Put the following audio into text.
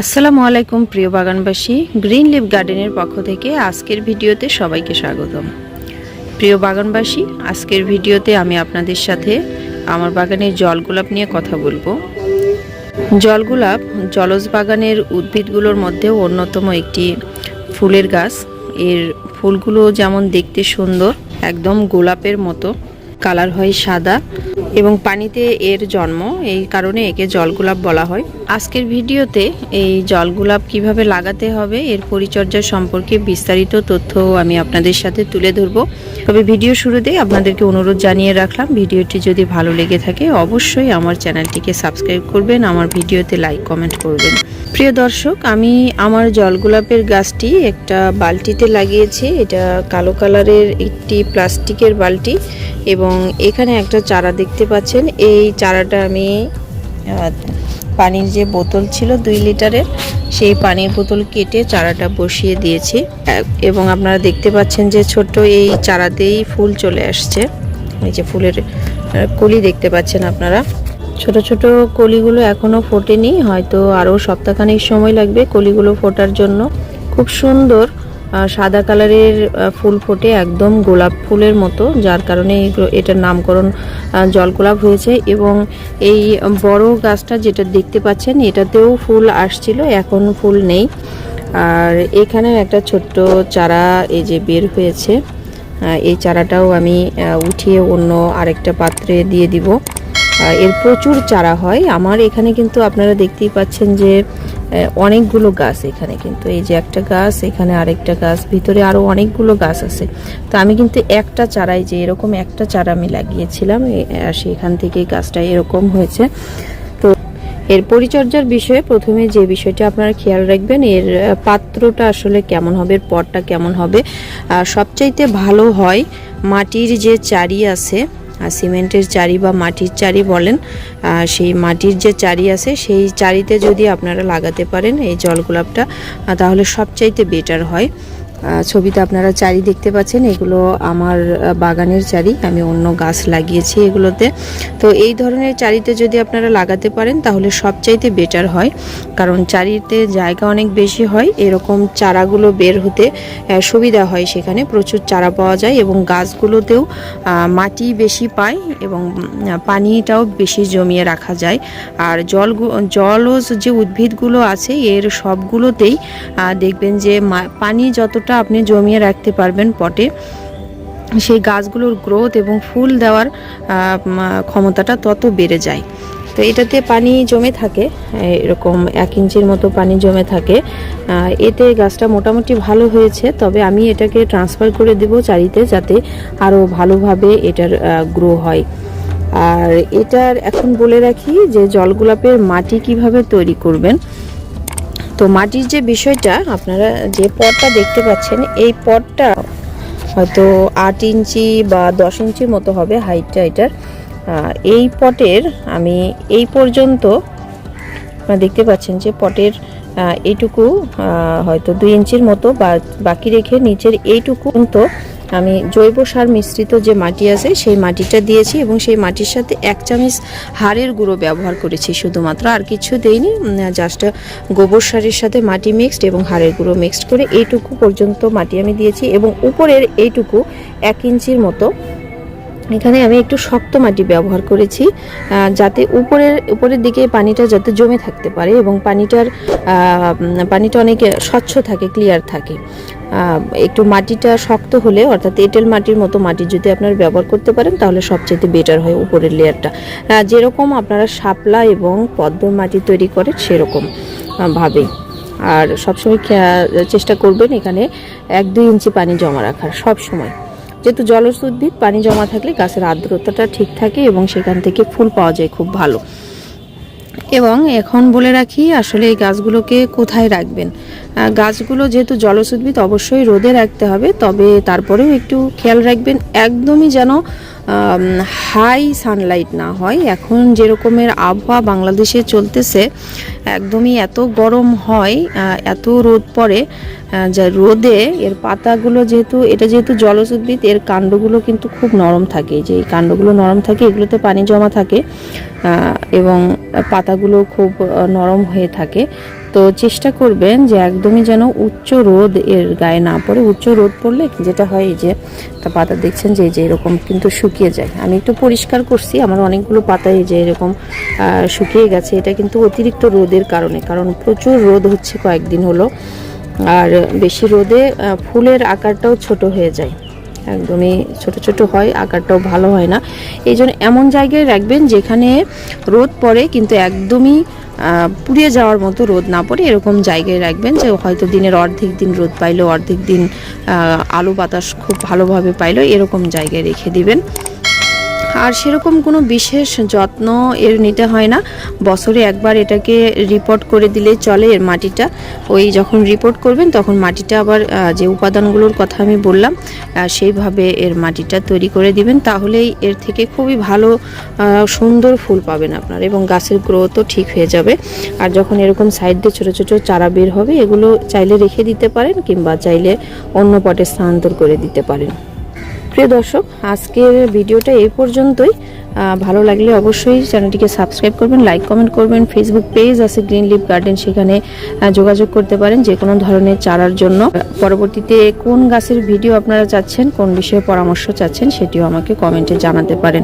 আসসালামু আলাইকুম প্রিয় বাগানবাসী গ্রিন লিভ গার্ডেনের পক্ষ থেকে আজকের ভিডিওতে সবাইকে স্বাগতম। প্রিয় বাগানবাসী, আজকের ভিডিওতে আমি আপনাদের সাথে আমার বাগানের জল গোলাপ নিয়ে কথা বলব। জল গোলাপ জলজ বাগানের উদ্ভিদগুলোর মধ্যেও অন্যতম একটি ফুলের গাছ। এর ফুলগুলো যেমন দেখতে সুন্দর, একদম গোলাপের মতো। কালার হয় সাদা এবং পানিতে এর জন্ম, এই কারণে একে জলগোলাপ বলা হয়। আজকের ভিডিওতে এই জলগোলাপ কীভাবে লাগাতে হবে, এর পরিচর্যা সম্পর্কে বিস্তারিত তথ্য আমি আপনাদের সাথে তুলে ধরবো। তবে ভিডিও শুরুতেই আপনাদেরকে অনুরোধ জানিয়ে রাখলাম, ভিডিওটি যদি ভালো লেগে থাকে অবশ্যই আমার চ্যানেলটিকে সাবস্ক্রাইব করবেন, আমার ভিডিওতে লাইক, কমেন্ট করবেন। প্রিয় দর্শক, আমি আমার জলগোলাপের গাছটি একটা বালতিতে লাগিয়েছি, এটা কালো কালারের একটি প্লাস্টিকের বালতি। এবং এখানে একটা চারা দেখতে পাচ্ছেন। এই চারাটা আমি পানির যে বোতল ছিল দুই লিটারের, সেই পানির বোতল কেটে চারাটা বসিয়ে দিয়েছি। এবং আপনারা দেখতে পাচ্ছেন যে ছোট্ট এই চারাতেই ফুল চলে আসছে। এই যে ফুলের কলি দেখতে পাচ্ছেন আপনারা। ছোট ছোট কলিগুলো এখনও ফোটেনি, হয়তো আরও সপ্তাহখানেক সময় লাগবে কলিগুলো ফোটার জন্য। খুব সুন্দর সাদা কালারের ফুল ফোটে একদম গোলাপ ফুলের মতো, যার কারণে এটার নামকরণ জল গোলাপ হয়েছে এবং এই বড় গাছটা যেটা দেখতে পাচ্ছেন, এটাতেও ফুল আসছিল, এখন ফুল নেই। আর এখানে একটা ছোট্ট চারা এই যে বের হয়েছে এই চারাটাও আমি উঠিয়ে অন্য আরেকটা পাত্রে দিয়ে দিব। এর প্রচুর চারা হয়। আমার এখানে কিন্তু আপনারা দেখতেই পাচ্ছেন যে অনেকগুলো গাছ এখানে, কিন্তু এই যে একটা গাছ, এখানে আরেকটা গাছ, ভিতরে আরও অনেকগুলো গাছ আছে। তো আমি কিন্তু একটা চারাই যে এরকম একটা চারা আমি লাগিয়েছিলাম সেখান থেকে গাছটা এরকম হয়েছে। তো এর পরিচর্যার বিষয়ে প্রথমে যে বিষয়টা আপনারা খেয়াল রাখবেন, এর পাত্রটা আসলে কেমন হবে, এর পটটা কেমন হবে সবচাইতে ভালো হয় মাটির যে চারি আছে আহ, সিমেন্টের চারি বা মাটির চারি বলেন সেই মাটির যে চারি আছে সেই চারিতে যদি আপনারা লাগাতে পারেন এই জল গোলাপটা তাহলে সবচাইতে বেটার হয়। ছবিতে আপনারা চারি দেখতে পাচ্ছেন, এগুলো আমার বাগানের চারি, আমি অন্য গাছ লাগিয়েছি এগুলোতে। তো এই ধরনের চারিতে যদি আপনারা লাগাতে পারেন, তাহলে সবচাইতে বেটার হয়, কারণ চারিতে জায়গা অনেক বেশি হয়, এরকম চারাগুলো বের হতে সুবিধা হয় সেখানে, প্রচুর চারা পাওয়া যায় এবং গাছগুলোতেও মাটি বেশি পায় এবং পানিটাও বেশি জমিয়ে রাখা যায়। আর জল জলজ যে উদ্ভিদগুলো আছে, এর সবগুলোতেই দেখবেন যে পানি যতটা আপনি জমিয়ে রাখতে পারবেন পটে। সেই গাছগুলোর গ্রোথ এবং ফুল দেওয়ার ক্ষমতাটা তত বেড়ে যায়। তো এটাতে পানি জমে থাকে, এরকম এক ইঞ্চির মতো পানি জমে থাকে। এতে গাছটা মোটামুটি ভালো হয়েছে, তবে আমি এটাকে ট্রান্সফার করে দেব চারিতে যাতে আরও ভালোভাবে এটার গ্রো হয়। আর এটার এখন বলে রাখি যে জলগোলাপের মাটি কীভাবে তৈরি করবেন তো মাটির যে বিষয়টা, আপনারা যে পটটা দেখতে পাচ্ছেন, এই পটটা হয়তো আট ইঞ্চি বা দশ ইঞ্চির মতো হবে হাইটটা এটার। এই পটের আমি এই পর্যন্ত আপনারা দেখতে পাচ্ছেন যে পটের এইটুকু হয়তো দুই ইঞ্চির মতো বাকি রেখে নিচের এইটুকু তো আমি জৈব সার মিশ্রিত যে মাটি আছে, সেই মাটিটা দিয়েছি এবং সেই মাটির সাথে এক চামচ হাড়ের গুঁড়ো ব্যবহার করেছি শুধুমাত্র। আর কিছু দেইনি জাস্ট গোবর সারের সাথে মাটি মিক্সড এবং হাড়ের গুঁড়ো মিক্সড করে এইটুকু পর্যন্ত মাটি আমি দিয়েছি এবং উপরের এইটুকু এক ইঞ্চির মতো এখানে আমি একটু শক্ত মাটি ব্যবহার করেছি যাতে উপরের উপরের দিকে পানিটা যাতে জমে থাকতে পারে এবং পানিটার পানিটা অনেক স্বচ্ছ থাকে ক্লিয়ার থাকে। একটু মাটিটা শক্ত হলে, অর্থাৎ এঁটেল মাটির মতো মাটি যদি আপনারা ব্যবহার করতে পারেন, তাহলে সবচেয়ে বেটার হয় উপরের লেয়ারটা। যেরকম আপনারা শাপলা এবং পদ্ম মাটি তৈরি করেন, সেরকম ভাবেই আর সবসময় চেষ্টা করবেন এখানে এক দুই ইঞ্চি পানি জমা রাখার সব সময় যেহেতু জলজ উদ্ভিদ পানি জমা থাকলে গাছের আর্দ্রতাটা ঠিক থাকে এবং সেখান থেকে ফুল পাওয়া যায় খুব ভালো। এবং এখন বলে রাখি, আসলে এই গাছগুলোকে কোথায় রাখবেন? গাছগুলো যেহেতু জলজ উদ্ভিদ অবশ্যই রোদে রাখতে হবে। তবে তারপরেও একটু খেয়াল রাখবেন, একদমই যেন হাই সানলাইট না হয়। এখন যেরকমের আবহাওয়া বাংলাদেশে চলতেছে, একদমই এত গরম হয় এত রোদ পড়ে যা রোদে এর পাতাগুলো যেহেতু, এটা যেহেতু জলজ উদ্ভিদ এর কাণ্ডগুলো কিন্তু খুব নরম থাকে। যে এই কাণ্ডগুলো নরম থাকে, এগুলোতে পানি জমা থাকে এবং পাতাগুলো খুব নরম হয়ে থাকে। তো চেষ্টা করবেন যে একদমই যেন উচ্চ রোদ এর গায়ে না পড়ে। উচ্চ রোদ পড়লে যেটা হয় এই যে একটা পাতা দেখছেন যে এরকম কিন্তু শুকিয়ে যায়। আমি একটু পরিষ্কার করছি, আমার অনেকগুলো পাতায় যে এরকম শুকিয়ে গেছে, এটা কিন্তু অতিরিক্ত রোদের কারণে, কারণ প্রচুর রোদ হচ্ছে কয়েকদিন হলো, আর বেশি রোদে ফুলের আকারটাও ছোট হয়ে যায়। একদমই ছোট ছোট হয়, আকারটাও ভালো হয় না। এই জন্য এমন জায়গায় রাখবেন যেখানে রোদ পড়ে কিন্তু একদমই পুড়িয়ে যাওয়ার মতো রোদ না পড়ে। এরকম জায়গায় রাখবেন যে হয়তো দিনের অর্ধেক দিন রোদ পাইলো, অর্ধেক দিন আলু আলো বাতাস খুব ভালোভাবে পাইলো, এরকম জায়গায় রেখে দিবেন। আর সেরকম কোনো বিশেষ যত্ন এর নিতে হয় না। বছরে একবার এটাকে রিপোর্ট করে দিলে চলে এর মাটিটা। ওই যখন রিপোর্ট করবেন, তখন মাটিটা আবার যে উপাদানগুলোর কথা আমি বললাম সেইভাবে এর মাটিটা তৈরি করে দিবেন। তাহলেই এর থেকে খুবই ভালো সুন্দর ফুল পাবেন আপনার এবং গাছের গ্রোথও ঠিক হয়ে যাবে। আর যখন এরকম সাইড দিয়ে ছোটো ছোটো চারা বের হবে, এগুলো চাইলে রেখে দিতে পারেন কিংবা চাইলে অন্য পটে স্থানান্তর করে দিতে পারেন। প্রিয় দর্শক, আজকের ভিডিওটা এই পর্যন্তই। ভালো লাগলে অবশ্যই চ্যানেলটিকে সাবস্ক্রাইব করবেন, লাইক, কমেন্ট করবেন। ফেসবুক পেজ আছে গ্রিন লিভ গার্ডেন সেখানে যোগাযোগ করতে পারেন যে কোনো ধরনের চারার জন্য। পরবর্তীতে কোন গাছের ভিডিও আপনারা চাচ্ছেন, কোন বিষয়ে পরামর্শ চাচ্ছেন, সেটিও আমাকে কমেন্টে জানাতে পারেন।